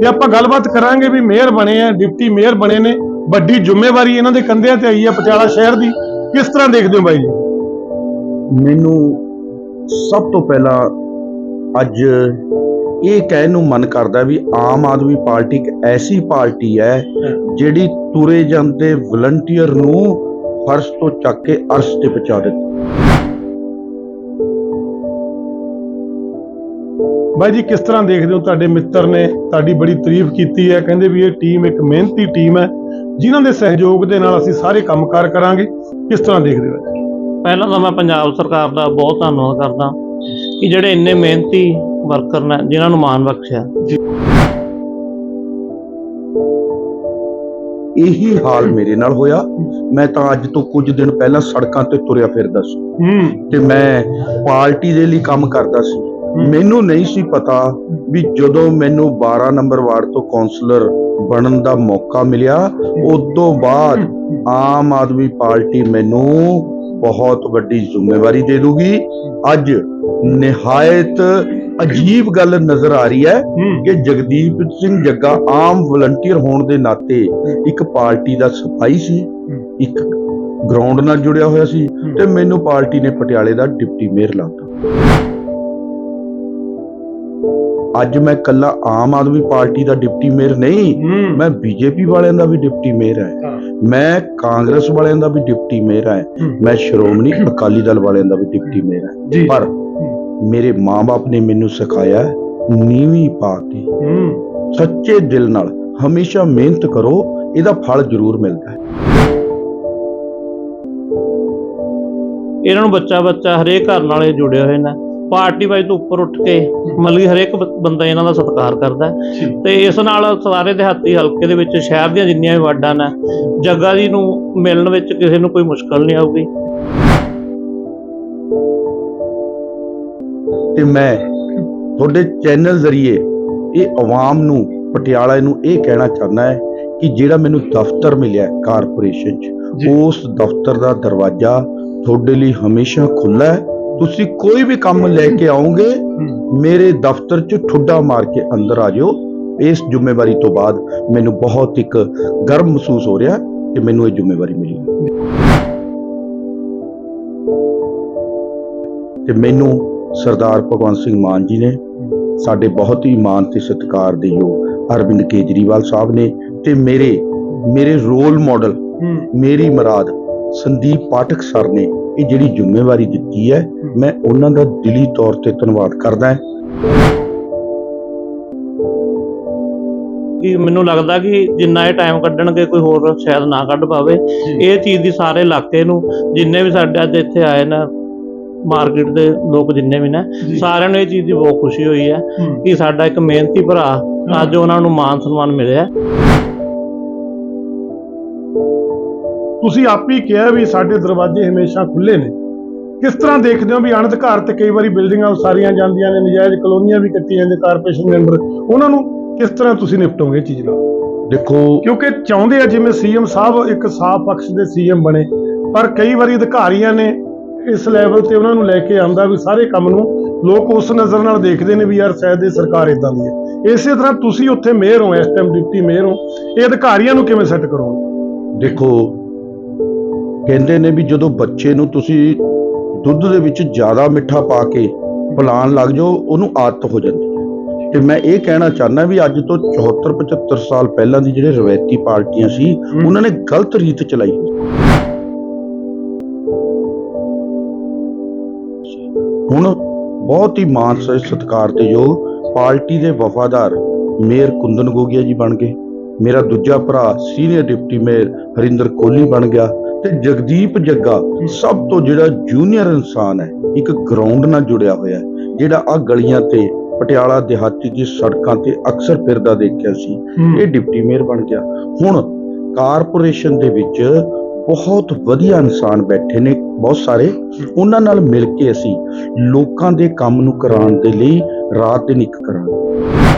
ਤੇ ਆਪਾਂ ਗੱਲਬਾਤ ਕਰਾਂਗੇ ਵੀ ਮੇਅਰ ਬਣੇ ਆ, ਡਿਪਟੀ ਮੇਅਰ ਬਣੇ ਨੇ, ਵੱਡੀ ਜ਼ਿੰਮੇਵਾਰੀ ਇਹਨਾਂ ਦੇ ਕੰਧਿਆਂ ਤੇ ਆਈ ਹੈ ਪਟਿਆਲਾ ਸ਼ਹਿਰ ਦੀ। ਕਿਸ ਤਰ੍ਹਾਂ ਦੇਖਦੇ ਹੋ ਬਾਈ ਜੀ? ਮੈਨੂੰ ਸਭ ਤੋਂ ਪਹਿਲਾਂ ਅੱਜ ਇਹ ਕਹਿਣ ਨੂੰ ਮਨ ਕਰਦਾ ਵੀ ਆਮ ਆਦਮੀ ਪਾਰਟੀ ਇੱਕ ਐਸੀ ਪਾਰਟੀ ਹੈ ਜਿਹੜੀ ਤੁਰੇ ਜਾਂਦੇ ਵਲੰਟੀਅਰ ਨੂੰ ਫਰਸ਼ ਤੋਂ ਚੱਕ ਕੇ ਅਰਸ਼ ਤੇ ਪਹੁੰਚਾ ਦਿੱਤਾ ਬਾਈ ਜੀ ਕਿਸ ਤਰ੍ਹਾਂ ਦੇਖਦੇ ਹੋ ਤੁਹਾਡੇ ਮਿੱਤਰ ਨੇ ਤੁਹਾਡੀ ਬੜੀ ਤਾਰੀਫ ਕੀਤੀ ਹੈ? ਕਹਿੰਦੇ ਵੀ ਇਹ ਟੀਮ ਇੱਕ ਮਿਹਨਤੀ ਟੀਮ ਹੈ ਜਿਨ੍ਹਾਂ ਦੇ ਸਹਿਯੋਗ ਦੇ ਨਾਲ ਅਸੀਂ ਸਾਰੇ ਕੰਮਕਾਰ ਕਰਾਂਗੇ। ਕਿਸ ਤਰ੍ਹਾਂ ਦੇਖਦੇ ਹੋ ਪਹਿਲਾਂ ਤਾਂ ਮੈਂ ਪੰਜਾਬ ਸਰਕਾਰ ਦਾ ਬਹੁਤ ਧੰਨਵਾਦ ਕਰਦਾ ਕਿ ਜਿਹੜੇ ਇੰਨੇ ਮਿਹਨਤੀ ਵਰਕਰ ਨੇ ਜਿਨ੍ਹਾਂ ਨੂੰ ਮਾਣ ਬਖਸ਼ਿਆ। ਇਹੀ ਹਾਲ ਮੇਰੇ ਨਾਲ ਹੋਇਆ। ਮੈਂ ਤਾਂ ਅੱਜ ਤੋਂ ਕੁਝ ਦਿਨ ਪਹਿਲਾਂ ਸੜਕਾਂ ਤੇ ਤੁਰਿਆ ਫਿਰਦਾ ਸੀ। ਹੂੰ। ਤੇ ਮੈਂ ਪਾਰਟੀ ਦੇ ਲਈ ਕੰਮ ਕਰਦਾ ਸੀ। ਮੈਨੂੰ ਨਹੀਂ ਸੀ ਪਤਾ ਵੀ ਜਦੋਂ ਮੈਨੂੰ 12 ਨੰਬਰ ਵਾਰਡ ਤੋਂ ਕਾਉਂਸਲਰ ਬਣਨ ਦਾ ਮੌਕਾ ਮਿਲਿਆ ਉਸ ਤੋਂ ਬਾਅਦ ਆਮ ਆਦਮੀ ਪਾਰਟੀ ਮੈਨੂੰ ਬਹੁਤ ਵੱਡੀ ਜ਼ਿੰਮੇਵਾਰੀ ਦੇ ਦੂਗੀ। ਅੱਜ ਨਿਹਾਇਤ ਅਜੀਬ ਗੱਲ ਨਜ਼ਰ ਆ ਰਹੀ ਹੈ ਕਿ ਜਗਦੀਪ ਸਿੰਘ ਜੱਗਾ ਆਮ ਵਲੰਟੀਅਰ ਹੋਣ ਦੇ ਨਾਤੇ ਇੱਕ ਪਾਰਟੀ ਦਾ ਸਿਪਾਹੀ ਸੀ ਇੱਕ ਗਰਾਊਂਡ ਨਾਲ ਜੁੜਿਆ ਹੋਇਆ ਸੀ ਤੇ ਮੈਨੂੰ ਪਾਰਟੀ ਨੇ ਪਟਿਆਲੇ ਦਾ ਡਿਪਟੀ ਮੇਅਰ ਲਾਤਾ। ਅੱਜ ਮੈਂ ਕੱਲਾ ਆਮ ਆਦਮੀ ਪਾਰਟੀ ਦਾ ਡਿਪਟੀ ਮੇਅਰ ਨਹੀਂ ਮੈਂ ਬੀਜੇਪੀ ਵਾਲਿਆਂ ਦਾ ਵੀ ਡਿਪਟੀ ਮੇਅਰ ਹਾਂ। ਮੈਂ ਕਾਂਗਰਸ ਵਾਲਿਆਂ ਦਾ ਵੀ ਡਿਪਟੀ ਮੇਅਰ ਹਾਂ। ਮੈਂ ਸ਼੍ਰੋਮਣੀ ਅਕਾਲੀ ਦਲ ਵਾਲਿਆਂ ਦਾ ਵੀ ਡਿਪਟੀ ਮੇਅਰ ਹਾਂ। ਪਰ ਮੇਰੇ ਮਾਪੇ ਨੇ ਮੈਨੂੰ ਸਿਖਾਇਆ ਨੀਵੀਂ ਪਾ ਕੇ ਹੂੰ। ਸੱਚੇ ਦਿਲ ਨਾਲ ਹਮੇਸ਼ਾ ਮਿਹਨਤ ਕਰੋ ਇਹਦਾ ਫਲ ਜ਼ਰੂਰ ਮਿਲਦਾ ਹੈ। ਇਹਨਾਂ ਨੂੰ ਬੱਚਾ ਬੱਚਾ ਹਰੇਕ ਘਰ ਨਾਲੇ ਜੁੜੇ ਹੋਏ ਨੇ। ਪਾਰਟੀ ਵਾਈਜ਼ ਤੋਂ ਉੱਪਰ ਉੱਠ ਕੇ ਮਤਲਬ ਕਿ ਹਰੇਕ ਬੰਦਾ ਇਹਨਾਂ ਦਾ ਸਤਿਕਾਰ ਕਰਦਾ। ਤੇ ਇਸ ਨਾਲ ਸਾਰੇ ਦਿਹਾਤੀ ਹਲਕੇ ਦੇ ਵਿੱਚ ਸ਼ਹਿਰ ਦੀਆਂ ਜਿੰਨੀਆਂ ਵੀ ਵਾਰਡਾਂ ਨੇ ਜੱਗਾ ਜੀ ਨੂੰ ਮਿਲਣ ਵਿੱਚ ਕਿਸੇ ਨੂੰ ਕੋਈ ਮੁਸ਼ਕਲ ਨਹੀਂ ਆਊਗੀ ਤੇ ਮੈਂ ਤੁਹਾਡੇ ਚੈਨਲ ਜ਼ਰੀਏ ਇਹ ਆਵਾਮ ਨੂੰ ਪਟਿਆਲਾ ਨੂੰ ਇਹ ਕਹਿਣਾ ਚਾਹੁੰਦਾ ਹੈ ਕਿ ਜਿਹੜਾ ਮੈਨੂੰ ਦਫ਼ਤਰ ਮਿਲਿਆ ਕਾਰਪੋਰੇਸ਼ਨ 'ਚ। ਉਸ ਦਫ਼ਤਰ ਦਾ ਦਰਵਾਜ਼ਾ ਤੁਹਾਡੇ ਲਈ ਹਮੇਸ਼ਾ ਖੁੱਲਾ ਹੈ ਤੁਸੀਂ ਕੋਈ ਵੀ ਕੰਮ ਲੈ ਕੇ ਆਓਗੇ ਮੇਰੇ ਦਫ਼ਤਰ 'ਚ ਠੁੱਡਾ ਮਾਰ ਕੇ ਅੰਦਰ ਆ ਜਾਓ। ਇਸ ਜ਼ਿੰਮੇਵਾਰੀ ਤੋਂ ਬਾਅਦ ਮੈਨੂੰ ਬਹੁਤ ਇੱਕ ਗਰਵ ਮਹਿਸੂਸ ਹੋ ਰਿਹਾ ਕਿ ਮੈਨੂੰ ਇਹ ਜ਼ਿੰਮੇਵਾਰੀ ਮਿਲੀ। ਹੈ ਤੇ ਮੈਨੂੰ ਸਰਦਾਰ ਭਗਵੰਤ ਸਿੰਘ ਮਾਨ ਜੀ ਨੇ ਸਾਡੇ ਬਹੁਤ ਹੀ ਮਾਨ ਤੇ ਸਤਿਕਾਰ ਦੇ ਯੋਗ ਅਰਵਿੰਦ ਕੇਜਰੀਵਾਲ ਸਾਹਿਬ ਨੇ ਤੇ ਮੇਰੇ ਮੇਰੇ ਰੋਲ ਮਾਡਲ ਮੇਰੀ ਮਰਾਦ ਸੰਦੀਪ ਪਾਠਕ ਸਰ ਨੇ ਇਹ ਜਿਹੜੀ ਜ਼ਿੰਮੇਵਾਰੀ ਦਿੱਤੀ ਹੈ ਮੈਂ ਉਹਨਾਂ ਦਾ ਦਿਲੀ ਤੌਰ ਤੇ ਧੰਨਵਾਦ ਕਰਦਾ ਹਾਂ। ਕਿ ਮੈਨੂੰ ਲੱਗਦਾ ਕਿ ਜਿੰਨਾ ਇਹ ਟਾਈਮ ਕੱਢਣਗੇ ਕੋਈ ਹੋਰ ਸ਼ਾਇਦ ਨਾ ਕੱਢ ਪਾਵੇ। ਇਹ ਚੀਜ਼ ਦੀ ਸਾਰੇ ਇਲਾਕੇ ਨੂੰ ਜਿੰਨੇ ਵੀ ਸਾਡੇ ਅੱਜ ਇੱਥੇ ਆਏ ਨੇ ਮਾਰਕੀਟ ਦੇ ਲੋਕ ਜਿੰਨੇ ਵੀ ਨੇ। ਸਾਰਿਆਂ ਨੂੰ ਇਹ ਚੀਜ਼ ਦੀ ਬਹੁਤ ਖੁਸ਼ੀ ਹੋਈ ਹੈ ਹੂੰ। ਕਿ ਸਾਡਾ ਇੱਕ ਮਿਹਨਤੀ ਭਰਾ ਅੱਜ ਉਹਨਾਂ ਨੂੰ ਮਾਨ ਸਨਮਾਨ ਮਿਲਿਆ। ਤੁਸੀਂ ਆਪ ਹੀ ਕਿਹਾ ਵੀ ਸਾਡੇ ਦਰਵਾਜ਼ੇ ਹਮੇਸ਼ਾ ਖੁੱਲੇ ਨੇ। ਕਿਸ ਤਰ੍ਹਾਂ ਦੇਖਦੇ ਹੋ ਵੀ ਅਣਅਧਿਕਾਰਤ ਕਈ ਵਾਰੀ ਬਿਲਡਿੰਗਾਂ ਉਸਾਰੀਆਂ ਜਾਂਦੀਆਂ ਨੇ ਨਜਾਇਜ਼ ਕਲੋਨੀਆਂ ਵੀ ਕੱਟੀਆਂ ਜਾਂਦੇ ਕਾਰਪੋਰੇਸ਼ਨ ਮੈਂਬਰ? ਉਹਨਾਂ ਨੂੰ ਕਿਸ ਤਰ੍ਹਾਂ ਤੁਸੀਂ ਨਿਪਟੋਗੇ ਇਹ ਚੀਜ਼ ਨਾਲ? ਦੇਖੋ ਕਿਉਂਕਿ ਚਾਹੁੰਦੇ ਆ ਜਿਵੇਂ ਸੀਐਮ ਸਾਹਿਬ ਇੱਕ ਸਾਫ਼ ਪਕਸ਼ ਦੇ ਸੀਐਮ ਬਣੇ ਪਰ ਕਈ ਵਾਰੀ ਅਧਿਕਾਰੀਆਂ ਨੇ ਇਸ ਲੈਵਲ ਤੇ ਉਹਨਾਂ ਨੂੰ ਲੈ ਕੇ ਆਂਦਾ ਵੀ ਸਾਰੇ ਕੰਮ ਨੂੰ ਲੋਕ ਉਸ ਨਜ਼ਰ ਨਾਲ ਦੇਖਦੇ ਨੇ ਵੀ ਯਾਰ ਸ਼ਾਇਦ ਇਹ ਸਰਕਾਰ ਇਦਾਂ ਦੀ ਹੈ। ਇਸੇ ਤਰ੍ਹਾਂ ਤੁਸੀਂ ਉੱਥੇ ਮੇਅਰ ਹੋ ਇਸ ਟਾਈਮ ਡਿਪਟੀ ਮੇਅਰ ਹੋ ਇਹ ਅਧਿਕਾਰੀਆਂ ਨੂੰ ਕਿਵੇਂ ਸੈੱਟ ਕਰੋਗੇ? ਦੇਖੋ ਕਹਿੰਦੇ ਨੇ ਵੀ ਜਦੋਂ ਬੱਚੇ ਨੂੰ ਤੁਸੀਂ ਦੁੱਧ ਦੇ ਵਿੱਚ ਜ਼ਿਆਦਾ ਮਿੱਠਾ ਪਾ ਕੇ ਪਿਲਾਉਣ ਲੱਗ ਜਾਓ ਉਹਨੂੰ ਆਦਤ ਹੋ ਜਾਂਦੀ ਹੈ। ਤੇ ਮੈਂ ਇਹ ਕਹਿਣਾ ਚਾਹੁੰਦਾ ਵੀ ਅੱਜ ਤੋਂ 74 75 ਸਾਲ ਪਹਿਲਾਂ ਦੀ ਜਿਹੜੇ ਰਵਾਇਤੀ ਪਾਰਟੀਆਂ ਸੀ ਉਹਨਾਂ ਨੇ ਗਲਤ ਰੀਤ ਚਲਾਈ। ਹੁਣ ਬਹੁਤ ਹੀ ਮਾਨ ਸਤਿਕਾਰ ਤੇ ਯੋਗ ਪਾਰਟੀ ਦੇ ਵਫਾਦਾਰ ਮੇਅਰ ਕੁੰਦਨ ਗੋਗਿਆ ਜੀ ਬਣ ਗਏ। ਮੇਰਾ ਦੂਜਾ ਭਰਾ senior deputy mayor Harinder Kohli ਬਣ ਗਿਆ। ਤੇ ਜਗਦੀਪ ਜੱਗਾ ਸਭ ਤੋਂ ਜਿਹੜਾ ਜੂਨੀਅਰ ਇਨਸਾਨ ਹੈ ਇੱਕ ਗਰਾਊਂਡ ਨਾਲ ਜੁੜਿਆ ਹੋਇਆ ਹੈ ਜਿਹੜਾ ਆ ਗਲੀਆਂ ਤੇ ਪਟਿਆਲਾ ਦਿਹਾਤੀ ਦੀ ਸੜਕਾਂ ਤੇ ਅਕਸਰ ਫਿਰਦਾ ਦੇਖਿਆ ਸੀ ਇਹ ਡਿਪਟੀ ਮੇਅਰ ਬਣ ਗਿਆ। ਹੁਣ ਕਾਰਪੋਰੇਸ਼ਨ ਦੇ ਵਿੱਚ ਬਹੁਤ ਵਧੀਆ ਇਨਸਾਨ ਬੈਠੇ ਨੇ ਬਹੁਤ ਸਾਰੇ। ਉਹਨਾਂ ਨਾਲ ਮਿਲ ਕੇ ਅਸੀਂ ਲੋਕਾਂ ਦੇ ਕੰਮ ਨੂੰ ਕਰਾਉਣ ਦੇ ਲਈ ਰਾਤ ਦਿਨ ਇੱਕ ਕਰਾਂਗੇ।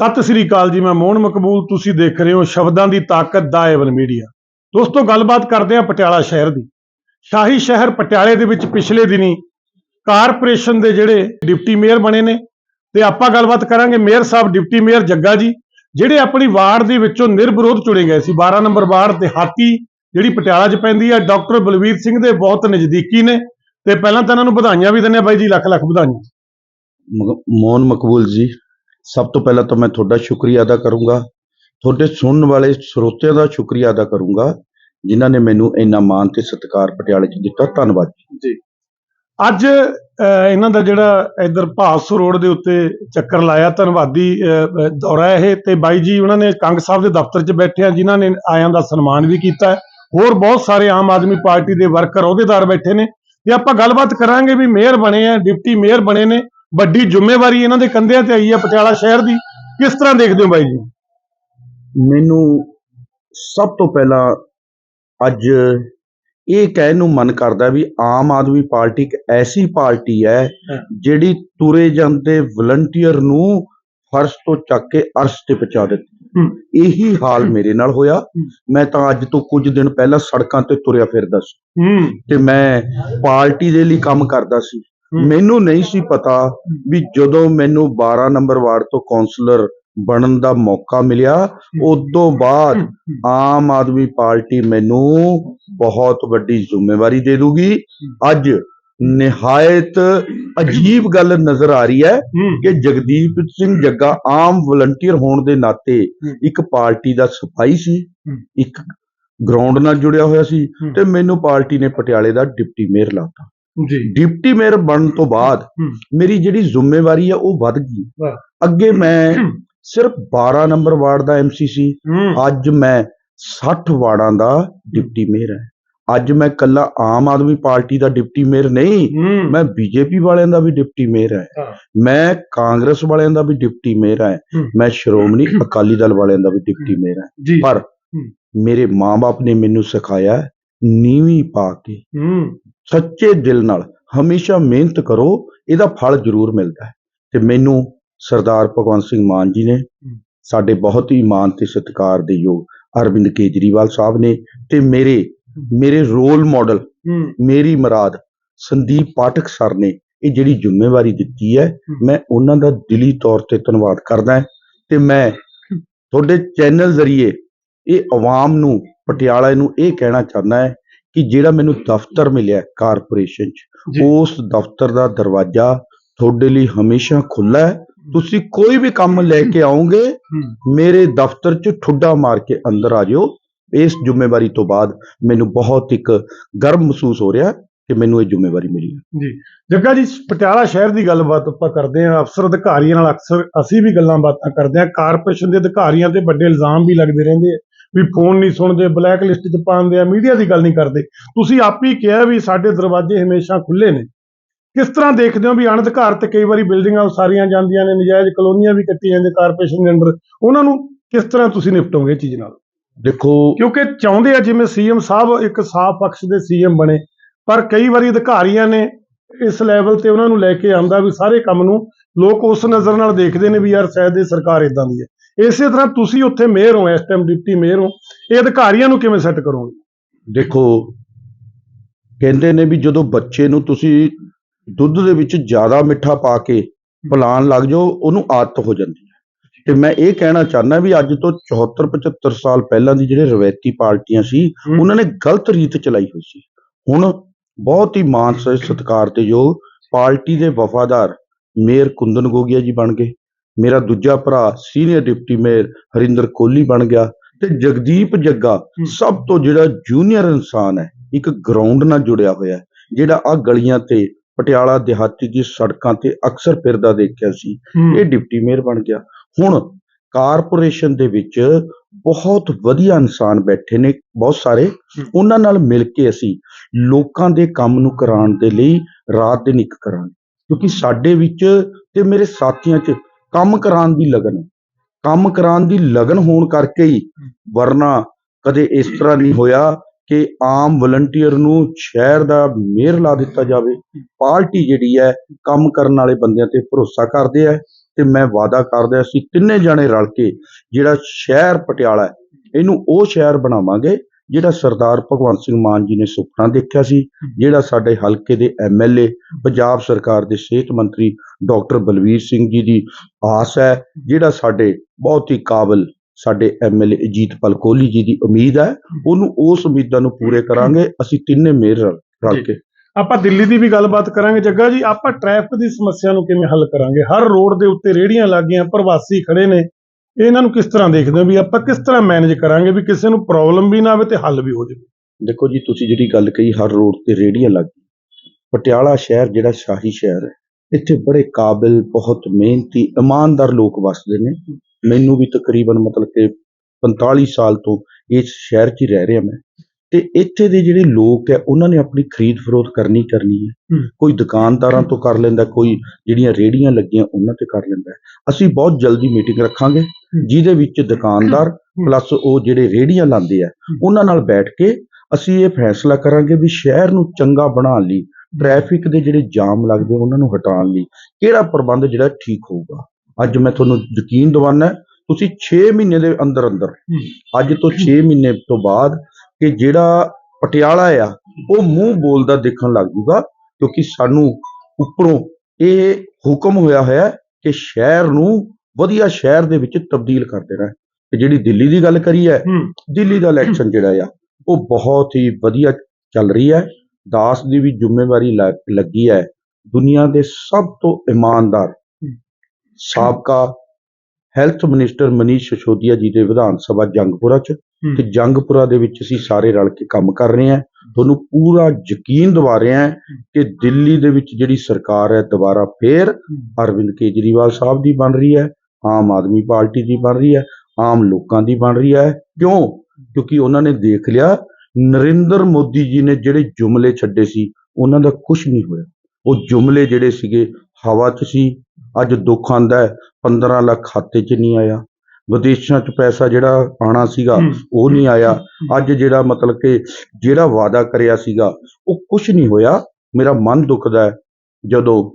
ਸਤਿ ਸ੍ਰੀ ਅਕਾਲ ਜੀ, ਮੈਂ ਮੋਹਨ ਮਕਬੂਲ, ਤੁਸੀਂ ਦੇਖ ਰਹੇ ਹੋ ਸ਼ਬਦਾਂ ਦੀ ਤਾਕਤ ਦਾ ਏਵਨ ਮੀਡੀਆ। ਦੋਸਤੋ, ਗੱਲਬਾਤ ਕਰਦੇ ਹਾਂ ਪਟਿਆਲਾ ਸ਼ਹਿਰ ਦੀ। ਸ਼ਾਹੀ ਸ਼ਹਿਰ ਪਟਿਆਲੇ ਦੇ ਵਿੱਚ ਪਿਛਲੇ ਦਿਨੀ ਕਾਰਪੋਰੇਸ਼ਨ ਦੇ ਜਿਹੜੇ ਡਿਪਟੀ ਮੇਅਰ ਬਣੇ ਨੇ, ਤੇ ਆਪਾਂ ਗੱਲਬਾਤ ਕਰਾਂਗੇ ਮੇਅਰ ਸਾਹਿਬ, ਡਿਪਟੀ ਮੇਅਰ ਜੱਗਾ ਜੀ, ਜਿਹੜੇ ਆਪਣੀ ਵਾਰਡ ਦੇ ਵਿੱਚੋਂ ਨਿਰਵਿਰੋਧ ਚੁਣੇ ਗਏ ਸੀ। 12 ਨੰਬਰ ਵਾਰਡ ਦਿਹਾਤੀ ਜਿਹੜੀ ਪਟਿਆਲਾ 'ਚ ਪੈਂਦੀ ਹੈ ਡਾਕਟਰ ਬਲਵੀਰ ਸਿੰਘ ਦੇ ਬਹੁਤ ਨਜ਼ਦੀਕੀ ਨੇ, ਤੇ ਪਹਿਲਾਂ ਤਾਂ ਇਹਨਾਂ ਨੂੰ ਵਧਾਈਆਂ ਵੀ ਦਿੰਦੇ ਆ ਬਾਈ ਜੀ ਲੱਖ ਲੱਖ ਵਧਾਈਆਂ। ਮ- ਮੋਹਨ ਮਕਬੂਲ ਜੀ ਸਭ ਤੋਂ ਪਹਿਲਾਂ ਤਾਂ ਮੈਂ ਤੁਹਾਡਾ ਸ਼ੁਕਰੀਆ ਅਦਾ ਕਰੂੰਗਾ। ਤੁਹਾਡੇ ਸੁਣਨ ਵਾਲੇ ਸਰੋਤਿਆਂ ਦਾ ਸ਼ੁਕਰੀਆ ਅਦਾ ਕਰੂੰਗਾ ਜਿਨ੍ਹਾਂ ਨੇ ਮੈਨੂੰ ਇੰਨਾ ਮਾਣ ਤੇ ਸਤਿਕਾਰ ਪਟਿਆਲੇ 'ਚ ਦਿੱਤਾ। ਧੰਨਵਾਦ ਜੀ। ਅੱਜ ਅਹ, ਇਹਨਾਂ ਦਾ ਜਿਹੜਾ ਇਧਰ ਭਾਸ ਰੋਡ ਦੇ ਉੱਤੇ ਚੱਕਰ ਲਾਇਆ ਧੰਨਵਾਦੀ ਅਹ, ਦੌਰਾ ਇਹ ਤੇ ਬਾਈ ਜੀ ਉਹਨਾਂ ਨੇ ਕੰਗ ਸਾਹਿਬ ਦੇ ਦਫ਼ਤਰ 'ਚ ਬੈਠੇ ਆ ਜਿਨ੍ਹਾਂ ਨੇ ਆਇਆਂ ਦਾ ਸਨਮਾਨ ਵੀ ਕੀਤਾ ਹੋਰ ਬਹੁਤ ਸਾਰੇ ਆਮ ਆਦਮੀ ਪਾਰਟੀ ਦੇ ਵਰਕਰ ਅਹੁਦੇਦਾਰ ਬੈਠੇ ਨੇ। ਤੇ ਆਪਾਂ ਗੱਲਬਾਤ ਕਰਾਂਗੇ ਵੀ ਮੇਅਰ ਬਣੇ ਆ ਡਿਪਟੀ ਮੇਅਰ ਬਣੇ ਨੇ। ਵੱਡੀ ਜ਼ਿੰਮੇਵਾਰੀ ਇਹਨਾਂ ਦੇ ਕੰਧਿਆਂ ਤੇ ਆਈ ਹੈ ਪਟਿਆਲਾ ਸ਼ਹਿਰ ਦੀ। ਕਿਸ ਤਰ੍ਹਾਂ ਦੇਖਦੇ ਹੋ ਬਾਈ ਜੀ? ਮੈਨੂੰ ਸਭ ਤੋਂ ਪਹਿਲਾਂ ਅੱਜ ਇਹ ਕਹਿਣ ਨੂੰ ਮਨ ਕਰਦਾ ਵੀ ਆਮ ਆਦਮੀ ਪਾਰਟੀ ਇੱਕ ਐਸੀ ਪਾਰਟੀ ਹੈ। ਜਿਹੜੀ ਤੁਰੇ ਜਾਂਦੇ ਵਲੰਟੀਅਰ ਨੂੰ ਫਰਸ਼ ਤੋਂ ਚੱਕ ਕੇ ਅਰਸ਼ ਤੇ ਪਹੁੰਚਾ ਦਿੱਤੀ। ਇਹੀ ਹਾਲ ਮੇਰੇ ਨਾਲ ਹੋਇਆ। ਮੈਂ ਤਾਂ ਅੱਜ ਤੋਂ ਕੁਝ ਦਿਨ ਪਹਿਲਾਂ ਸੜਕਾਂ ਤੇ ਤੁਰਿਆ ਫਿਰਦਾ ਸੀ। ਤੇ ਮੈਂ ਪਾਰਟੀ ਦੇ ਲਈ ਕੰਮ ਕਰਦਾ ਸੀ। ਮੈਨੂੰ ਨਹੀਂ ਸੀ ਪਤਾ ਵੀ ਜਦੋਂ ਮੈਨੂੰ 12 ਨੰਬਰ ਵਾਰਡ ਤੋਂ ਕਾਉਂਸਲਰ ਬਣਨ ਦਾ ਮੌਕਾ ਮਿਲਿਆ ਉਦੋਂ ਬਾਅਦ ਆਮ ਆਦਮੀ ਪਾਰਟੀ ਮੈਨੂੰ ਬਹੁਤ ਵੱਡੀ ਜ਼ਿੰਮੇਵਾਰੀ ਦੇ ਦੂਗੀ। ਅੱਜ ਨਿਹਾਇਤ ਅਜੀਬ ਗੱਲ ਨਜ਼ਰ ਆ ਰਹੀ ਹੈ ਕਿ ਜਗਦੀਪ ਸਿੰਘ ਜੱਗਾ ਆਮ ਵਲੰਟੀਅਰ ਹੋਣ ਦੇ ਨਾਤੇ ਇੱਕ ਪਾਰਟੀ ਦਾ ਸਿਪਾਹੀ ਸੀ। ਇੱਕ ਗਰਾਊਂਡ ਨਾਲ ਜੁੜਿਆ ਹੋਇਆ ਸੀ। ਤੇ ਮੈਨੂੰ ਪਾਰਟੀ ਨੇ ਪਟਿਆਲੇ ਦਾ ਡਿਪਟੀ ਮੇਅਰ ਲਾਤਾ ਜੀ। ਡਿਪਟੀ ਮੇਅਰ ਬਣਨ ਤੋਂ ਬਾਅਦ। ਮੇਰੀ ਜਿਹੜੀ ਜ਼ਿੰਮੇਵਾਰੀ ਆ ਉਹ ਵੱਧ ਗਈ। ਅੱਗੇ ਮੈਂ ਸਿਰਫ 12 ਨੰਬਰ ਵਾਰਡ ਦਾ ਐਮਸੀ ਸੀ ਹੂੰ। ਅੱਜ ਮੈਂ 60 ਵਾਰਡਾਂ ਦਾ ਡਿਪਟੀ ਮੇਅਰ ਹਾਂ। ਅੱਜ ਮੈਂ ਕੱਲਾ ਆਮ ਆਦਮੀ ਪਾਰਟੀ ਦਾ ਡਿਪਟੀ ਮੇਅਰ ਨਹੀਂ ਮੈਂ ਬੀਜੇਪੀ ਵਾਲਿਆਂ ਦਾ ਵੀ ਡਿਪਟੀ ਮੇਅਰ ਹਾਂ। ਮੈਂ ਕਾਂਗਰਸ ਵਾਲਿਆਂ ਦਾ ਵੀ ਡਿਪਟੀ ਮੇਅਰ ਹਾਂ। ਮੈਂ ਸ਼੍ਰੋਮਣੀ ਅਕਾਲੀ ਦਲ ਵਾਲਿਆਂ ਦਾ ਵੀ ਡਿਪਟੀ ਮੇਅਰ ਹਾਂ। ਪਰ ਮੇਰੇ ਮਾਪੇ ਨੇ ਮੈਨੂੰ ਸਿਖਾਇਆ ਨੀਵੀਂ ਪਾ ਕੇ ਸੱਚੇ ਦਿਲ ਨਾਲ ਹਮੇਸ਼ਾ ਮਿਹਨਤ ਕਰੋ ਇਹਦਾ ਫਲ ਜ਼ਰੂਰ ਮਿਲਦਾ ਹੈ। ਤੇ ਮੈਨੂੰ ਸਰਦਾਰ ਭਗਵੰਤ ਸਿੰਘ ਮਾਨ ਜੀ ਨੇ ਸਾਡੇ ਬਹੁਤ ਹੀ ਮਾਣ ਤੇ ਸਤਿਕਾਰ ਦੇ ਯੋਗ ਅਰਵਿੰਦ ਕੇਜਰੀਵਾਲ ਸਾਹਿਬ ਨੇ ਤੇ ਮੇਰੇ ਮੇਰੇ ਰੋਲ ਮਾਡਲ ਮੇਰੀ ਮੁਰਾਦ ਸੰਦੀਪ ਪਾਠਕ ਸਰ ਨੇ ਇਹ ਜਿਹੜੀ ਜ਼ਿੰਮੇਵਾਰੀ ਦਿੱਤੀ ਹੈ ਮੈਂ ਉਹਨਾਂ ਦਾ ਦਿਲੀ ਤੌਰ ਤੇ ਧੰਨਵਾਦ ਕਰਦਾ ਹਾਂ ਤੇ ਮੈਂ ਤੁਹਾਡੇ ਚੈਨਲ ਜ਼ਰੀਏ ਇਹ ਆਵਾਮ ਨੂੰ ਪਟਿਆਲਾ ਨੂੰ ਇਹ ਕਹਿਣਾ ਚਾਹੁੰਦਾ ਹੈ ਕਿ ਜਿਹੜਾ ਮੈਨੂੰ ਦਫ਼ਤਰ ਮਿਲਿਆ ਕਾਰਪੋਰੇਸ਼ਨ ਚ। ਉਸ ਦਫ਼ਤਰ ਦਾ ਦਰਵਾਜ਼ਾ ਤੁਹਾਡੇ ਲਈ ਹਮੇਸ਼ਾ ਖੁੱਲਾ ਹੈ। ਤੁਸੀਂ ਕੋਈ ਵੀ ਕੰਮ ਲੈ ਕੇ ਆਓਗੇ ਮੇਰੇ ਦਫ਼ਤਰ 'ਚ ਠੁੱਡਾ ਮਾਰ ਕੇ ਅੰਦਰ ਆ ਜਾਓ। ਇਸ ਜ਼ਿੰਮੇਵਾਰੀ ਤੋਂ ਬਾਅਦ ਮੈਨੂੰ ਬਹੁਤ ਇੱਕ ਗਰਵ ਮਹਿਸੂਸ ਹੋ ਰਿਹਾ ਕਿ ਮੈਨੂੰ ਇਹ ਜ਼ਿੰਮੇਵਾਰੀ ਮਿਲੀ ਹੈ। ਜੀ। ਜੱਗਾ ਜੀ ਪਟਿਆਲਾ ਸ਼ਹਿਰ ਦੀ ਗੱਲਬਾਤ ਆਪਾਂ ਕਰਦੇ ਹਾਂ। ਅਫਸਰ ਅਧਿਕਾਰੀਆਂ ਨਾਲ ਅਕਸਰ ਅਸੀਂ ਵੀ ਗੱਲਾਂ ਬਾਤਾਂ ਕਰਦੇ ਹਾਂ। ਕਾਰਪੋਰੇਸ਼ਨ ਦੇ ਅਧਿਕਾਰੀਆਂ ਤੇ ਵੱਡੇ ਇਲਜ਼ਾਮ ਵੀ ਲੱਗਦੇ ਰਹਿੰਦੇ ਆ। ਵੀ ਫੋਨ ਨਹੀਂ ਸੁਣਦੇ ਬਲੈਕ ਲਿਸਟ 'ਚ ਪਾਉਂਦੇ ਆ ਮੀਡੀਆ ਦੀ ਗੱਲ ਨਹੀਂ ਕਰਦੇ। ਤੁਸੀਂ ਆਪ ਹੀ ਕਿਹਾ ਵੀ ਸਾਡੇ ਦਰਵਾਜ਼ੇ ਹਮੇਸ਼ਾ ਖੁੱਲੇ ਨੇ। ਕਿਸ ਤਰ੍ਹਾਂ ਦੇਖਦੇ ਹੋ ਵੀ ਅਣਅਧਿਕਾਰਤ ਕਈ ਵਾਰੀ ਬਿਲਡਿੰਗਾਂ ਉਸਾਰੀਆਂ ਜਾਂਦੀਆਂ ਨੇ ਨਜਾਇਜ਼ ਕਲੋਨੀਆਂ ਵੀ ਕੱਟੀਆਂ ਜਾਂਦੀਆਂ ਕਾਰਪੋਰੇਸ਼ਨ ਦੇ ਅੰਡਰ ਉਹਨਾਂ ਨੂੰ ਕਿਸ ਤਰ੍ਹਾਂ ਤੁਸੀਂ ਨਿਪਟੋਗੇ ਇਹ ਚੀਜ਼ ਨਾਲ? ਦੇਖੋ ਕਿਉਂਕਿ ਚਾਹੁੰਦੇ ਆ ਜਿਵੇਂ ਸੀਐਮ ਸਾਹਿਬ ਇੱਕ ਸਾਫ਼ ਪਕਸ਼ ਦੇ ਸੀਐਮ ਬਣੇ ਪਰ ਕਈ ਵਾਰੀ ਅਧਿਕਾਰੀਆਂ ਨੇ ਇਸ ਲੈਵਲ ਤੇ ਉਹਨਾਂ ਨੂੰ ਲੈ ਕੇ ਆਂਦਾ ਵੀ ਸਾਰੇ ਕੰਮ ਨੂੰ ਲੋਕ ਉਸ ਨਜ਼ਰ ਨਾਲ ਦੇਖਦੇ ਨੇ ਵੀ ਯਾਰ ਸ਼ਾਇਦ ਇਹ ਸਰਕਾਰ ਇਦਾਂ ਦੀ ਹੈ। ਇਸੇ ਤਰ੍ਹਾਂ ਤੁਸੀਂ ਉੱਥੇ ਮੇਅਰ ਹੋ ਇਸ ਟਾਈਮ ਡਿਪਟੀ ਮੇਅਰ ਹੋ ਇਹ ਅਧਿਕਾਰੀਆਂ ਨੂੰ ਕਿਵੇਂ ਸੈੱਟ ਕਰੋਗੇ? ਦੇਖੋ ਕਹਿੰਦੇ ਨੇ ਵੀ ਜਦੋਂ ਬੱਚੇ ਨੂੰ ਤੁਸੀਂ ਦੁੱਧ ਦੇ ਵਿੱਚ ਜ਼ਿਆਦਾ ਮਿੱਠਾ ਪਾ ਕੇ ਪਿਲਾਉਣ ਲੱਗ ਜਾਓ ਉਹਨੂੰ ਆਦਤ ਹੋ ਜਾਂਦੀ ਹੈ। ਤੇ ਮੈਂ ਇਹ ਕਹਿਣਾ ਚਾਹੁੰਦਾ ਵੀ ਅੱਜ ਤੋਂ 74 75 ਸਾਲ ਪਹਿਲਾਂ ਦੀ ਜਿਹੜੇ ਰਵਾਇਤੀ ਪਾਰਟੀਆਂ ਸੀ। ਉਹਨਾਂ ਨੇ ਗਲਤ ਰੀਤ ਚਲਾਈ ਹੋਈ ਸੀ। ਹੁਣ ਬਹੁਤ ਹੀ ਸੇ ਸਤਿਕਾਰ ਤੇ ਯੋਗ ਪਾਰਟੀ ਦੇ ਵਫਾਦਾਰ ਮੇਅਰ ਕੁੰਦਨ ਗੋਗਿਆ ਜੀ ਬਣ ਗਏ। ਮੇਰਾ ਦੂਜਾ ਭਰਾ senior deputy mayor Harinder Kohli ਬਣ ਗਿਆ ਤੇ ਜਗਦੀਪ ਜੱਗਾ ਸਭ ਤੋਂ ਜਿਹੜਾ ਜੂਨੀਅਰ ਇਨਸਾਨ ਹੈ ਇੱਕ ਗਰਾਊਂਡ ਨਾਲ ਜੁੜਿਆ ਹੋਇਆ ਹੈ ਜਿਹੜਾ ਆ ਗਲੀਆਂ ਤੇ ਪਟਿਆਲਾ ਦਿਹਾਤੀ ਦੀ ਸੜਕਾਂ ਤੇ ਅਕਸਰ ਫਿਰਦਾ ਦੇਖਿਆ ਸੀ ਇਹ ਡਿਪਟੀ ਮੇਅਰ ਬਣ ਗਿਆ। ਹੁਣ ਕਾਰਪੋਰੇਸ਼ਨ ਦੇ ਵਿੱਚ ਬਹੁਤ ਵਧੀਆ ਇਨਸਾਨ ਬੈਠੇ ਨੇ ਬਹੁਤ ਸਾਰੇ। ਉਹਨਾਂ ਨਾਲ ਮਿਲ ਕੇ ਅਸੀਂ ਲੋਕਾਂ ਦੇ ਕੰਮ ਨੂੰ ਕਰਾਉਣ ਦੇ ਲਈ ਰਾਤ ਦਿਨ ਇੱਕ ਕਰਾਂਗੇ। ਕਿਉਂਕਿ ਸਾਡੇ ਵਿੱਚ ਤੇ ਮੇਰੇ ਸਾਥੀਆਂ 'ਚ ਕੰਮ ਕਰਾਉਣ ਦੀ ਲਗਨ। ਹੈ ਕੰਮ ਕਰਾਉਣ ਦੀ ਲਗਨ ਹੋਣ ਕਰਕੇ ਹੀ ਵਰਨਾ ਕਦੇ ਇਸ ਤਰ੍ਹਾਂ ਨਹੀਂ ਹੋਇਆ ਕਿ ਆਮ ਵਲੰਟੀਅਰ ਨੂੰ ਸ਼ਹਿਰ ਦਾ ਮੇਅਰ ਲਾ ਦਿੱਤਾ ਜਾਵੇ। ਪਾਰਟੀ ਜਿਹੜੀ ਹੈ, ਕੰਮ ਕਰਨ ਵਾਲੇ ਬੰਦਿਆਂ ਤੇ ਭਰੋਸਾ ਕਰਦੇ ਆ ਤੇ ਮੈਂ ਵਾਅਦਾ ਕਰਦਾ ਅਸੀਂ ਤਿੰਨੇ ਜਾਣੇ ਰਲ ਕੇ ਜਿਹੜਾ ਸ਼ਹਿਰ ਪਟਿਆਲਾ ਹੈ, ਇਹਨੂੰ ਉਹ ਸ਼ਹਿਰ ਬਣਾਵਾਂਗੇ ਜਿਹੜਾ ਸਰਦਾਰ ਭਗਵੰਤ ਸਿੰਘ ਮਾਨ ਜੀ ਨੇ ਸੁਪਨਾ ਦੇਖਿਆ ਸੀ ਜਿਹੜਾ ਸਾਡੇ ਹਲਕੇ ਦੇ ਐਮਐਲਏ ਪੰਜਾਬ ਸਰਕਾਰ ਦੇ ਸਿਹਤ ਮੰਤਰੀ ਡਾਕਟਰ ਬਲਵੀਰ ਸਿੰਘ ਜੀ ਦੀ ਆਸ ਹੈ ਜਿਹੜਾ ਸਾਡੇ ਬਹੁਤ ਹੀ ਕਾਬਲ ਸਾਡੇ ਐਮਐਲਏ ਅਜੀਤਪਾਲ ਕੋਹਲੀ ਜੀ ਦੀ ਉਮੀਦ ਹੈ ਉਹਨੂੰ ਉਸ ਉਮੀਦਾਂ ਨੂੰ ਪੂਰੇ ਕਰਾਂਗੇ ਅਸੀਂ ਤਿੰਨੇ ਮੇਰ ਰਲ ਕੇ। ਆਪਾਂ ਦਿੱਲੀ ਦੀ ਵੀ ਗੱਲਬਾਤ ਕਰਾਂਗੇ ਜੱਗਾ ਜੀ ਆਪਾਂ ਟ੍ਰੈਫਿਕ ਦੀ ਸਮੱਸਿਆ ਨੂੰ ਕਿਵੇਂ ਹੱਲ ਕਰਾਂਗੇ? ਹਰ ਰੋਡ ਦੇ ਉੱਤੇ ਰੇਹੜੀਆਂ ਲੱਗੀਆਂ ਪ੍ਰਵਾਸੀ ਖੜੇ ਨੇ ਇਹਨਾਂ ਨੂੰ ਕਿਸ ਤਰ੍ਹਾਂ ਦੇਖਦੇ ਹੋ ਵੀ ਆਪਾਂ ਕਿਸ ਤਰ੍ਹਾਂ ਮੈਨੇਜ ਕਰਾਂਗੇ ਵੀ ਕਿਸੇ ਨੂੰ ਪ੍ਰੋਬਲਮ ਵੀ ਨਾ ਆਵੇ ਤੇ ਹੱਲ ਵੀ ਹੋ ਜਾਵੇ? ਦੇਖੋ ਜੀ ਤੁਸੀਂ ਜਿਹੜੀ ਗੱਲ ਕਹੀ ਹਰ ਰੋਡ ਤੇ ਰੇਹੜੀਆਂ ਲੱਗ ਗਈਆਂ। ਪਟਿਆਲਾ ਸ਼ਹਿਰ ਜਿਹੜਾ ਸ਼ਾਹੀ ਸ਼ਹਿਰ ਹੈ ਇੱਥੇ ਬੜੇ ਕਾਬਿਲ ਬਹੁਤ ਮਿਹਨਤੀ ਇਮਾਨਦਾਰ ਲੋਕ ਵਸਦੇ ਨੇ। ਮੈਨੂੰ ਵੀ ਤਕਰੀਬਨ ਮਤਲਬ ਕਿ 45 ਸਾਲ ਤੋਂ ਇਸ ਸ਼ਹਿਰ 'ਚ ਹੀ ਰਹਿ ਰਿਹਾ ਮੈਂ। ਤੇ ਇੱਥੇ ਦੇ ਜਿਹੜੇ ਲੋਕ ਹੈ ਉਹਨਾਂ ਨੇ ਆਪਣੀ ਖਰੀਦ ਫਰੋਖਤ ਕਰਨੀ ਕਰਨੀ ਹੈ। ਕੋਈ ਦੁਕਾਨਦਾਰਾਂ ਤੋਂ ਕਰ ਲੈਂਦਾ ਕੋਈ ਜਿਹੜੀਆਂ ਰੇਹੜੀਆਂ ਲੱਗੀਆਂ ਉਹਨਾਂ ਤੇ ਕਰ ਲੈਂਦਾ। ਅਸੀਂ ਬਹੁਤ ਜਲਦੀ ਮੀਟਿੰਗ ਰੱਖਾਂਗੇ। ਜਿਹਦੇ ਵਿੱਚ ਦੁਕਾਨਦਾਰ ਪਲੱਸ ਉਹ ਜਿਹੜੇ ਰੇਹੜੀਆਂ ਲਾਉਂਦੇ ਆ ਉਹਨਾਂ ਨਾਲ ਬੈਠ ਕੇ ਅਸੀਂ ਇਹ ਫੈਸਲਾ ਕਰਾਂਗੇ ਵੀ ਸ਼ਹਿਰ ਨੂੰ ਚੰਗਾ ਬਣਾਉਣ ਲਈ ਟ੍ਰੈਫਿਕ ਦੇ ਜਿਹੜੇ ਜਾਮ ਲੱਗਦੇ ਉਹਨਾਂ ਨੂੰ ਹਟਾਉਣ ਲਈ ਕਿਹੜਾ ਪ੍ਰਬੰਧ ਜਿਹੜਾ ਠੀਕ ਹੋਊਗਾ? ਅੱਜ ਮੈਂ ਤੁਹਾਨੂੰ ਯਕੀਨ ਦਿਵਾਨਾ ਤੁਸੀਂ 6 ਮਹੀਨੇ ਦੇ ਅੰਦਰ ਅੰਦਰ ਅੱਜ ਤੋਂ 6 ਮਹੀਨੇ ਤੋਂ ਬਾਅਦ ਕਿ ਜਿਹੜਾ ਪਟਿਆਲਾ ਆ ਉਹ ਮੂੰਹ ਬੋਲਦਾ ਦੇਖਣ ਲੱਗ ਜੂਗਾ ਕਿਉਂਕਿ ਸਾਨੂੰ ਉੱਪਰੋਂ ਇਹ ਹੁਕਮ ਹੋਇਆ ਹੋਇਆ ਕਿ ਸ਼ਹਿਰ ਨੂੰ ਵਧੀਆ ਸ਼ਹਿਰ ਦੇ ਵਿੱਚ ਤਬਦੀਲ ਕਰ ਦੇਣਾ ਹੈ ਤੇ ਜਿਹੜੀ ਦਿੱਲੀ ਦੀ ਗੱਲ ਕਰੀ ਹੈ ਦਿੱਲੀ ਦਾ ਇਲੈਕਸ਼ਨ ਜਿਹੜਾ ਆ ਉਹ ਬਹੁਤ ਹੀ ਵਧੀਆ ਚੱਲ ਰਹੀ ਹੈ। ਦਾਸ ਦੀ ਵੀ ਜ਼ਿੰਮੇਵਾਰੀ ਲੱਗੀ ਹੈ। ਦੁਨੀਆ ਦੇ ਸਭ ਤੋਂ ਇਮਾਨਦਾਰ ਸਾਬਕਾ ਹੈਲਥ ਮਿਨਿਸਟਰ ਮਨੀਸ਼ ਸਿਸੋਦੀਆ ਜੀ ਦੇ ਵਿਧਾਨ ਸਭਾ ਜੰਗਪੁਰਾ ਚ। ਤੇ ਜੰਗਪੁਰਾ ਦੇ ਵਿੱਚ ਅਸੀਂ ਸਾਰੇ ਰਲ ਕੇ ਕੰਮ ਕਰ ਰਹੇ ਹਾਂ। ਤੁਹਾਨੂੰ ਪੂਰਾ ਯਕੀਨ ਦਿਵਾ ਰਹੇ ਹਾਂ ਕਿ ਦਿੱਲੀ ਦੇ ਵਿੱਚ ਜਿਹੜੀ ਸਰਕਾਰ ਹੈ ਦੁਬਾਰਾ ਫੇਰ ਅਰਵਿੰਦ ਕੇਜਰੀਵਾਲ ਸਾਹਿਬ ਦੀ ਬਣ ਰਹੀ ਹੈ। ਆਮ ਆਦਮੀ ਪਾਰਟੀ ਦੀ ਬਣ ਰਹੀ ਹੈ ਆਮ ਲੋਕਾਂ ਦੀ ਬਣ ਰਹੀ ਹੈ। ਕਿਉਂ? ਕਿਉਂਕਿ ਉਹਨਾਂ ਨੇ ਦੇਖ ਲਿਆ ਨਰਿੰਦਰ ਮੋਦੀ ਜੀ ਨੇ ਜਿਹੜੇ ਜੁਮਲੇ ਛੱਡੇ ਸੀ ਉਹਨਾਂ ਦਾ ਕੁਝ ਨਹੀਂ ਹੋਇਆ। ਉਹ ਜੁਮਲੇ ਜਿਹੜੇ ਸੀਗੇ ਹਵਾ 'ਚ ਸੀ ਅੱਜ ਦੁੱਖ ਆਂਦਾ 15 ਲੱਖ ਖਾਤੇ 'ਚ ਨਹੀਂ ਆਇਆ। ਵਿਦੇਸ਼ਾਂ 'ਚ ਪੈਸਾ ਜਿਹੜਾ ਆਣਾ ਸੀਗਾ। ਉਹ ਨਹੀਂ ਆਇਆ। ਅੱਜ ਜਿਹੜਾ ਮਤਲਬ ਕਿ ਜਿਹੜਾ ਵਾਅਦਾ ਕਰਿਆ ਸੀਗਾ ਉਹ ਕੁਝ ਨਹੀਂ ਹੋਇਆ। ਮੇਰਾ ਮਨ ਦੁਖਦਾ ਜਦੋਂ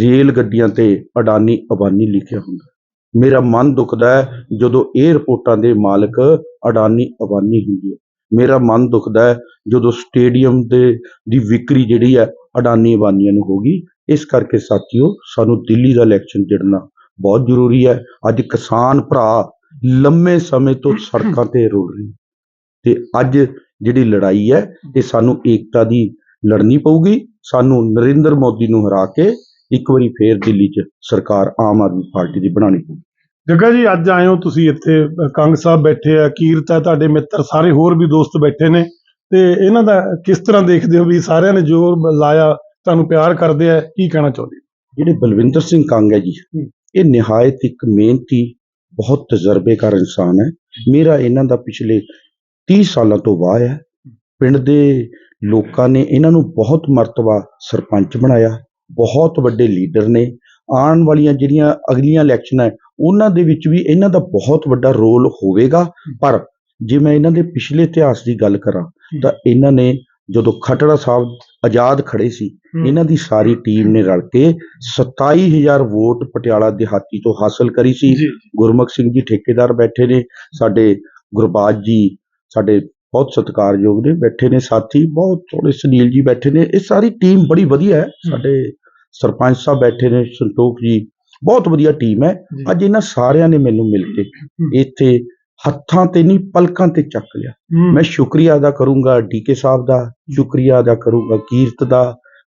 ਰੇਲ ਗੱਡੀਆਂ ਤੇ ਅਡਾਨੀ ਅਬਾਨੀ ਲਿਖਿਆ ਹੁੰਦਾ ਮੇਰਾ ਮਨ ਦੁਖਦਾ ਹੈ ਜਦੋਂ 에ਅਰਪੋਰਟਾਂ ਦੇ ਮਾਲਕ ਅਡਾਨੀ ਅਬਾਨੀ ਹੁੰਦੀ ਹੈ। ਮੇਰਾ ਮਨ ਦੁਖਦਾ ਹੈ ਜਦੋਂ ਸਟੇਡੀਅਮ ਦੇ ਦੀ ਵਿਕਰੀ ਜਿਹੜੀ ਹੈ ਅਡਾਨੀ ਅਬਾਨੀਆਂ ਨੂੰ ਹੋਗੀ ਇਸ ਕਰਕੇ ਸਾਥੀਓ, ਸਾਨੂੰ ਦਿੱਲੀ ਦਾ ਇਲੈਕਸ਼ਨ ਜਿੱਤਣਾ ਬਹੁਤ ਜ਼ਰੂਰੀ ਹੈ। ਅੱਜ ਕਿਸਾਨ ਭਰਾ ਲੰਮੇ ਸਮੇਂ ਤੋਂ ਸੜਕਾਂ ਤੇ ਰੁਲ ਰਹੇ ਤੇ ਅੱਜ ਜਿਹੜੀ ਲੜਾਈ ਹੈ, ਇਹ ਸਾਨੂੰ ਏਕਤਾ ਦੀ ਲੜਨੀ ਪਊਗੀ। ਸਾਨੂੰ ਨਰਿੰਦਰ ਮੋਦੀ ਨੂੰ ਹਰਾ ਕੇ ਇੱਕ ਵਾਰੀ ਫੇਰ ਦਿੱਲੀ 'ਚ ਸਰਕਾਰ ਆਮ ਆਦਮੀ ਪਾਰਟੀ ਦੀ ਬਣਾਉਣੀ ਪਊਗੀ ਜੱਗਾ ਜੀ ਅੱਜ ਆਏ ਹੋ ਤੁਸੀਂ ਇੱਥੇ ਕੰਗ ਸਾਹਿਬ ਬੈਠੇ ਆ ਕੀਰਤ ਹੈ ਤੁਹਾਡੇ ਮਿੱਤਰ ਸਾਰੇ ਹੋਰ ਵੀ ਦੋਸਤ ਬੈਠੇ ਨੇ। ਤੇ ਇਹਨਾਂ ਦਾ ਕਿਸ ਤਰ੍ਹਾਂ ਦੇਖਦੇ ਹੋ ਵੀ ਸਾਰਿਆਂ ਨੇ ਜ਼ੋਰ ਲਾਇਆ ਤੁਹਾਨੂੰ ਪਿਆਰ ਕਰਦੇ ਆ ਕੀ ਕਹਿਣਾ ਚਾਹੁੰਦੇ? ਜਿਹੜੇ ਬਲਵਿੰਦਰ ਸਿੰਘ ਕੰਗ ਹੈ ਜੀ ਇਹ ਨਿਹਾਇਤ ਇੱਕ ਮਿਹਨਤੀ ਬਹੁਤ ਤਜਰਬੇਕਾਰ ਇਨਸਾਨ ਹੈ। ਮੇਰਾ ਇਹਨਾਂ ਦਾ ਪਿਛਲੇ 30 ਸਾਲਾਂ ਤੋਂ ਵਾਹ ਹੈ। ਪਿੰਡ ਦੇ ਲੋਕਾਂ ਨੇ ਇਹਨਾਂ ਨੂੰ ਬਹੁਤ ਮਰਤਬਾ ਸਰਪੰਚ ਬਣਾਇਆ। ਬਹੁਤ ਵੱਡੇ ਲੀਡਰ ਨੇ। ਆਉਣ ਵਾਲੀਆਂ ਜਿਹੜੀਆਂ ਅਗਲੀਆਂ ਇਲੈਕਸ਼ਨਾਂ ਹੈ ਉਹਨਾਂ ਦੇ ਵਿੱਚ ਵੀ ਇਹਨਾਂ ਦਾ ਬਹੁਤ ਵੱਡਾ ਰੋਲ ਹੋਵੇਗਾ। ਪਰ ਜੇ ਮੈਂ ਇਹਨਾਂ ਦੇ ਪਿਛਲੇ ਇਤਿਹਾਸ ਦੀ ਗੱਲ ਕਰਾਂ ਤਾਂ ਇਹਨਾਂ ਨੇ ਜਦੋਂ ਖਟੜਾ ਸਾਹਿਬ ਆਜ਼ਾਦ ਖੜੇ ਸੀ ਇਹਨਾਂ ਦੀ ਸਾਰੀ ਟੀਮ ਨੇ ਰਲ ਕੇ 27000 ਵੋਟ ਪਟਿਆਲਾ ਦਿਹਾਤੀ ਤੋਂ ਹਾਸਲ ਕਰੀ ਸੀ। ਗੁਰਮੁਖ ਸਿੰਘ ਜੀ ਠੇਕੇਦਾਰ ਬੈਠੇ ਨੇ ਸਾਡੇ ਗੁਰਬਾਜ ਜੀ ਸਾਡੇ ਬਹੁਤ ਸਤਿਕਾਰਯੋਗ ਨੇ ਬੈਠੇ ਨੇ ਸਾਥੀ ਬਹੁਤ ਥੋੜੇ ਸੁਨੀਲ ਜੀ ਬੈਠੇ ਨੇ ਇਹ ਸਾਰੀ ਟੀਮ ਬੜੀ ਵਧੀਆ ਹੈ। ਸਾਡੇ ਸਰਪੰਚ ਸਾਹਿਬ ਬੈਠੇ ਨੇ ਸੰਤੋਖ ਜੀ ਬਹੁਤ ਵਧੀਆ ਟੀਮ ਹੈ। ਅੱਜ ਇਹਨਾਂ ਸਾਰਿਆਂ ਨੇ ਮੈਨੂੰ ਮਿਲ ਕੇ ਇੱਥੇ ਹੱਥਾਂ ਤੇ ਨਹੀਂ ਪਲਕਾਂ ਤੇ ਚੱਕ ਲਿਆ। ਮੈਂ ਸ਼ੁਕਰੀਆ ਅਦਾ ਕਰੂੰਗਾ ਡੀਕੇ ਸਾਹਿਬ ਦਾ ਸ਼ੁਕਰੀਆ ਅਦਾ ਕਰੂੰਗਾ ਕੀਰਤ ਦਾ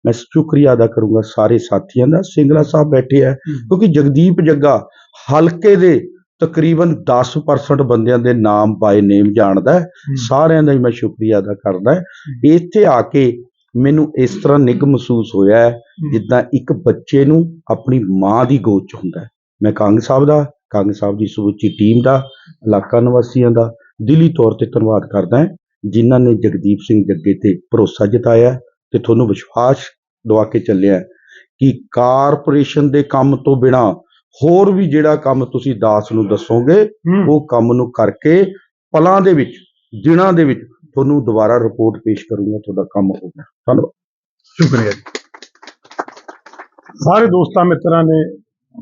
ਮੈਂ ਸ਼ੁਕਰੀਆ ਅਦਾ ਕਰੂੰਗਾ ਸਾਰੇ ਸਾਥੀਆਂ ਦਾ। ਸਿੰਗਲਾ ਸਾਹਿਬ ਬੈਠੇ ਆ ਕਿਉਂਕਿ ਜਗਦੀਪ ਜੱਗਾ ਹਲਕੇ ਦੇ ਤਕਰੀਬਨ 10% ਬੰਦਿਆਂ ਦੇ ਨਾਮ ਬਾਈ ਨੇਮ ਜਾਣਦਾ ਸਾਰਿਆਂ ਦਾ ਹੀ ਮੈਂ ਸ਼ੁਕਰੀਆ ਅਦਾ ਕਰਦਾ ਇੱਥੇ ਆ ਕੇ ਮੈਨੂੰ ਇਸ ਤਰ੍ਹਾਂ ਨਿੱਘ ਮਹਿਸੂਸ ਹੋਇਆ ਹੈ ਜਿੱਦਾਂ ਇੱਕ ਬੱਚੇ ਨੂੰ ਆਪਣੀ ਮਾਂ ਦੀ ਗੋਦ 'ਚ ਹੁੰਦਾ ਹੈ ਮੈਂ ਕੰਗ ਸਾਹਿਬ ਦਾ ਕੰਗ ਸਾਹਿਬ ਦੀ ਸਮੁੱਚੀ ਟੀਮ ਦਾ ਇਲਾਕਾ ਨਿਵਾਸੀਆਂ ਦਾ ਦਿਲੀ ਤੌਰ ਤੇ ਧੰਨਵਾਦ ਕਰਦਾ ਹਾਂ ਜਿਨ੍ਹਾਂ ਨੇ ਜਗਦੀਪ ਸਿੰਘ ਜੱਗੇ ਤੇ ਭਰੋਸਾ ਜਤਾਇਆ ਤੇ ਤੁਹਾਨੂੰ ਵਿਸ਼ਵਾਸ ਦਵਾ ਕੇ ਚੱਲਿਆ ਕਿ ਕਾਰਪੋਰੇਸ਼ਨ ਦੇ ਕੰਮ ਤੋਂ ਬਿਨਾ ਹੋਰ ਵੀ ਜਿਹੜਾ ਕੰਮ ਤੁਸੀਂ ਦਾਸ ਨੂੰ ਦੱਸੋਗੇ ਹੂੰ। ਉਹ ਕੰਮ ਨੂੰ ਕਰਕੇ ਪਲਾਂ ਦੇ ਵਿੱਚ ਦਿਨਾਂ ਦੇ ਵਿੱਚ ਤੁਹਾਨੂੰ ਦੁਬਾਰਾ ਰਿਪੋਰਟ ਪੇਸ਼ ਕਰੂੰਗਾ ਤੁਹਾਡਾ ਕੰਮ ਹੋ ਗਿਆ। ਧੰਨਵਾਦ। ਸ਼ੁਕਰੀਆ ਜੀ। ਸਾਰੇ ਦੋਸਤਾਂ ਮਿੱਤਰਾਂ ਨੇ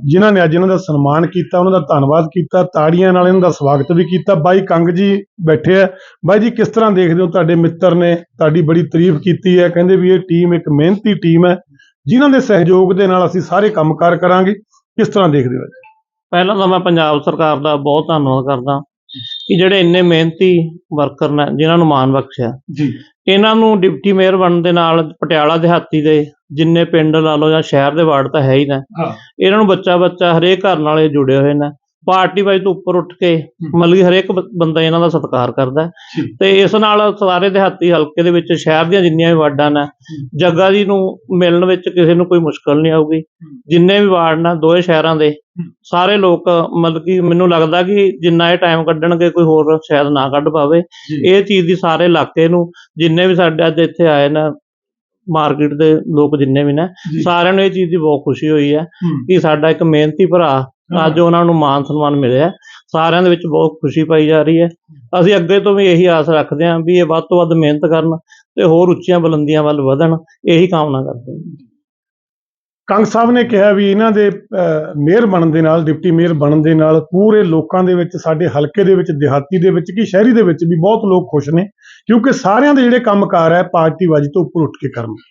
ਜਿਨ੍ਹਾਂ ਨੇ ਅੱਜ ਇਹਨਾਂ ਦਾ ਸਨਮਾਨ ਕੀਤਾ ਉਹਨਾਂ ਦਾ ਧੰਨਵਾਦ ਕੀਤਾ ਤਾੜੀਆਂ ਨਾਲ ਇਹਨਾਂ ਦਾ ਸਵਾਗਤ ਵੀ ਕੀਤਾ। ਬਾਈ ਕੰਗ ਜੀ ਬੈਠੇ ਆ। ਬਾਈ ਜੀ ਕਿਸ ਤਰ੍ਹਾਂ ਦੇਖਦੇ ਹੋ ਤੁਹਾਡੇ ਮਿੱਤਰ ਨੇ? ਤੁਹਾਡੀ ਬੜੀ ਤਾਰੀਫ ਕੀਤੀ ਹੈ। ਕਹਿੰਦੇ ਵੀ ਇਹ ਟੀਮ ਇੱਕ ਮਿਹਨਤੀ ਟੀਮ ਹੈ। ਜਿਨ੍ਹਾਂ ਦੇ ਸਹਿਯੋਗ ਦੇ ਨਾਲ ਅਸੀਂ ਸਾਰੇ ਕੰਮਕਾਰ ਕਰਾਂਗੇ। ਕਿਸ ਤਰ੍ਹਾਂ ਦੇਖਦੇ ਹੋ? ਪਹਿਲਾਂ ਤਾਂ ਮੈਂ ਪੰਜਾਬ ਸਰਕਾਰ ਦਾ ਬਹੁਤ ਧੰਨਵਾਦ ਕਰਦਾ। ਕਿ ਜਿਹੜੇ ਇੰਨੇ ਮਿਹਨਤੀ ਵਰਕਰ ਨੇ ਜਿਨ੍ਹਾਂ ਨੂੰ ਮਾਣ ਬਖਸ਼ਿਆ। ਜੀ। ਇਹਨਾਂ ਨੂੰ ਡਿਪਟੀ ਮੇਅਰ ਬਣਨ ਦੇ ਨਾਲ ਪਟਿਆਲਾ ਦਿਹਾਤੀ ਦੇ ਜਿੰਨੇ ਪਿੰਡ ਲਾ ਲਓ ਜਾਂ ਸ਼ਹਿਰ ਦੇ ਵਾਰਡ ਤਾਂ ਹੈ ਹੀ ਨੇ ਇਹਨਾਂ ਨੂੰ ਬੱਚਾ ਬੱਚਾ ਹਰੇਕ ਘਰ ਨਾਲ ਇਹ ਜੁੜੇ ਹੋਏ ਨੇ। ਪਾਰਟੀ ਵਾਈਜ਼ ਤੋਂ ਉੱਪਰ ਉੱਠ ਕੇ ਮਤਲਬ ਕਿ ਹਰੇਕ ਬੰਦਾ ਇਹਨਾਂ ਦਾ ਸਤਿਕਾਰ ਕਰਦਾ। ਤੇ ਇਸ ਨਾਲ ਸਾਰੇ ਦਿਹਾਤੀ ਹਲਕੇ ਦੇ ਵਿੱਚ ਸ਼ਹਿਰ ਦੀਆਂ ਜਿੰਨੀਆਂ ਵੀ ਵਾਰਡਾਂ ਨੇ ਜੱਗਾ ਜੀ ਨੂੰ ਮਿਲਣ ਵਿੱਚ ਕਿਸੇ ਨੂੰ ਕੋਈ ਮੁਸ਼ਕਲ ਨਹੀਂ ਆਊਗੀ। ਜਿੰਨੇ ਵੀ ਵਾਰਡ ਨੇ ਦੋਏ ਸ਼ਹਿਰਾਂ ਦੇ ਸਾਰੇ ਲੋਕ ਮਤਲਬ ਕਿ ਮੈਨੂੰ ਲੱਗਦਾ ਕਿ ਜਿੰਨਾ ਇਹ ਟਾਈਮ ਕੱਢਣਗੇ ਕੋਈ ਹੋਰ ਸ਼ਾਇਦ ਨਾ ਕੱਢ ਪਾਵੇ। ਇਹ ਚੀਜ਼ ਦੀ ਸਾਰੇ ਇਲਾਕੇ ਨੂੰ ਜਿੰਨੇ ਵੀ ਸਾਡੇ ਅੱਜ ਇੱਥੇ ਆਏ ਨੇ ਮਾਰਕੀਟ ਦੇ ਲੋਕ ਜਿੰਨੇ ਵੀ ਨੇ। ਸਾਰਿਆਂ ਨੂੰ ਇਹ ਚੀਜ਼ ਦੀ ਬਹੁਤ ਖੁਸ਼ੀ ਹੋਈ ਹੂੰ। ਕਿ ਸਾਡਾ ਇੱਕ ਮਿਹਨਤੀ ਭਰਾ ਅੱਜ ਉਹਨਾਂ ਨੂੰ ਮਾਨ ਸਨਮਾਨ ਮਿਲਿਆ ਸਾਰਿਆਂ ਦੇ ਵਿੱਚ ਬਹੁਤ ਖੁਸ਼ੀ ਪਾਈ ਜਾ ਰਹੀ ਹੈ ਅਸੀਂ ਅੱਗੇ ਤੋਂ ਵੀ ਇਹੀ ਆਸ ਰੱਖਦੇ ਹਾਂ ਵੀ ਇਹ ਵੱਧ ਤੋਂ ਵੱਧ ਮਿਹਨਤ ਕਰਨ ਤੇ ਹੋਰ ਉੱਚੀਆਂ ਬੁਲੰਦੀਆਂ ਵੱਲ ਵਧਣ ਇਹੀ ਕਾਮਨਾ ਕਰਦੇ ਹਾਂ ਕੰਗ ਸਾਹਿਬ ਨੇ ਕਿਹਾ ਵੀ ਇਹਨਾਂ ਦੇ ਮੇਅਰ ਬਣਨ ਦੇ ਨਾਲ, ਡਿਪਟੀ ਮੇਅਰ ਬਣਨ ਦੇ ਨਾਲ ਪੂਰੇ ਲੋਕਾਂ ਦੇ ਵਿੱਚ, ਸਾਡੇ ਹਲਕੇ ਦੇ ਵਿੱਚ, ਦਿਹਾਤੀ ਦੇ ਵਿੱਚ ਕੀ ਸ਼ਹਿਰੀ ਦੇ ਵਿੱਚ ਵੀ ਬਹੁਤ ਲੋਕ ਖੁਸ਼ ਨੇ, ਕਿਉਂਕਿ ਸਾਰਿਆਂ ਦੇ ਜਿਹੜੇ ਕੰਮਕਾਰ ਹੈ ਪਾਰਟੀਬਾਜ਼ੀ ਤੋਂ ਉੱਪਰ ਉੱਠ ਕੇ ਕਰਨਗੇ